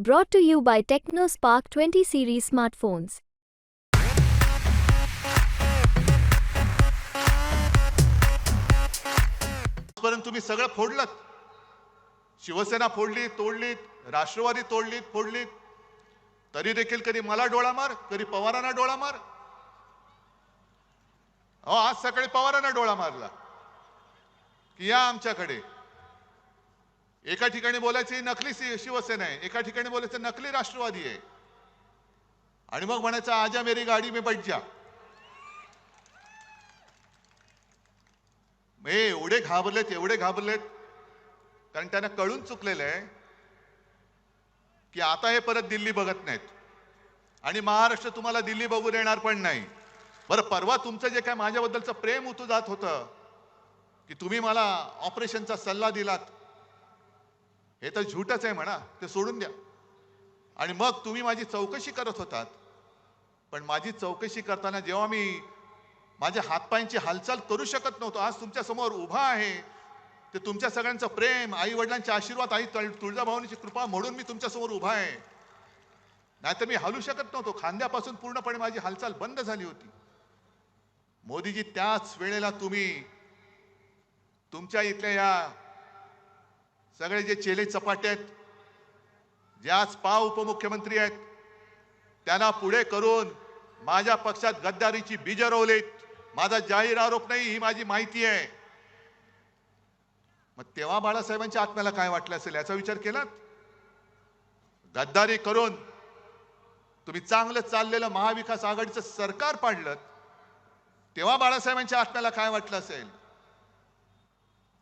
Brought to you by TechnoSpark 20 series smartphones. आजपर्यंत तुम्ही सगळं फोडलं शिवसेना फोडली तोडलीत राष्ट्रवादी तोडलीत फोडलीत. तरी देखील कधी मला डोळा मार कधी पवारांना डोळा मार. अहो आज सकाळी पवारांना डोळा मारला. की या आमच्याकडे. एका ठिकाणी बोलायची नकली शिवसेना आहे एका ठिकाणी बोलायचं नकली राष्ट्रवादी आहे. आणि मग म्हणायचं आजा मेरी गाडी मी बैठ जा. एवढे घाबरलेत एवढे घाबरलेत. कारण त्यांना कळून चुकलेलं आहे की आता हे परत दिल्ली बघत नाहीत. आणि महाराष्ट्र तुम्हाला दिल्ली बघू देणार पण नाही. बरं परवा तुमचं जे काय माझ्याबद्दलचं प्रेम उतू जात होतं की तुम्ही मला ऑपरेशनचा सल्ला दिलात हे तर झूटच आहे म्हणा ते सोडून द्या. आणि मग तुम्ही माझी चौकशी करत होतात. पण माझी चौकशी करताना जेव्हा मी माझ्या हातपायांची हालचाल करू शकत नव्हतो आज तुमच्यासमोर उभा आहे. ते तुमच्या सगळ्यांचं प्रेम आई वडिलांचे आशीर्वाद आई तुळजाभवानीची कृपा म्हणून मी तुमच्यासमोर उभा आहे. नाहीतर मी हलू शकत नव्हतो. खांद्यापासून पूर्णपणे माझी हालचाल बंद झाली होती. मोदीजी त्याच वेळेला तुम्ही तुमच्या इथल्या या सगळे जे चेले चपाटे आहेत जे आज पा उपमुख्यमंत्री आहेत त्यांना पुढे करून माझ्या पक्षात गद्दारीची बीज रोवलीत. माझा जाहीर आरोप नाही ही माझी माहिती आहे. मग तेव्हा बाळासाहेबांच्या आत्म्याला काय वाटलं असेल याचा विचार केलात? गद्दारी करून तुम्ही चांगलं चाललेलं महाविकास आघाडीचं सरकार पाडलं तेव्हा बाळासाहेबांच्या आत्म्याला काय वाटलं असेल?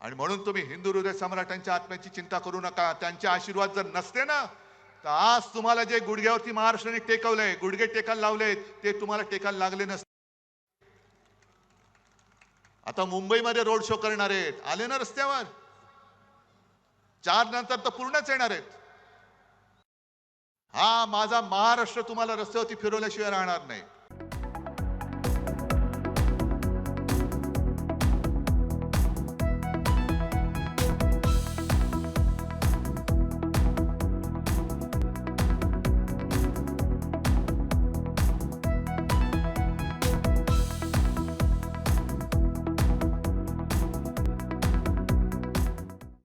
आणि म्हणून तुम्ही हिंदू हृदय सम्राटांच्या आत्म्याची चिंता करू नका. त्यांचे आशीर्वाद जर नसते ना तर आज तुम्हाला जे गुडघ्यावरती महाराष्ट्राने टेकवलंय गुडघे टेकायला लावलेत ते तुम्हाला टेकायला लागले नसते. आता मुंबईमध्ये रोड शो करणार आहेत. आले ना रस्त्यावर? चार नंतर तर पूर्णच येणार आहेत. हा माझा महाराष्ट्र तुम्हाला रस्त्यावरती फिरवल्याशिवाय राहणार नाही.